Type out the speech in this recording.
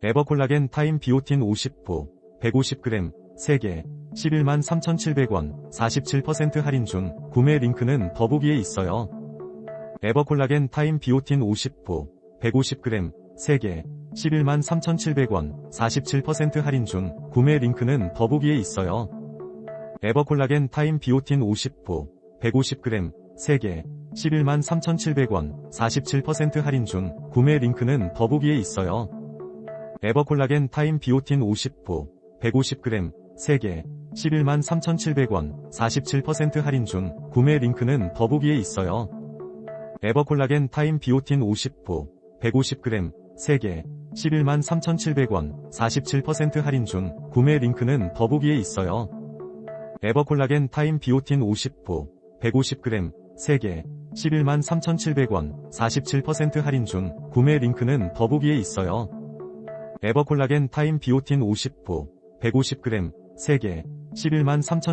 에버콜라겐 타임 비오틴 50호 150g 3개 11만 3,700원 47% 할인 중 구매 링크는 더보기에 있어요. 에버콜라겐 타임 비오틴 50호 150g 3개 11만 3,700원 47% 할인 중 구매 링크는 더보기에 있어요. 에버콜라겐 타임 비오틴 50호 150g 3개 11만 3,700원 47% 할인 중 구매 링크는 더보기에 있어요. 에버콜라겐 타임 비오틴 50호 150g 3개 11만 3,700원 47% 할인 중 구매 링크는 더보기에 있어요. 에버콜라겐 타임 비오틴 50호 150g 3개 11만 3,700원 47% 할인 중 구매 링크는 더보기에 있어요. 에버콜라겐 타임 비오틴 50호 150g 3개 11만 3,700원 47% 할인 중 구매 링크는 더보기에 있어요. 에버콜라겐 타임 비오틴 50호 150g 3개 11만 3천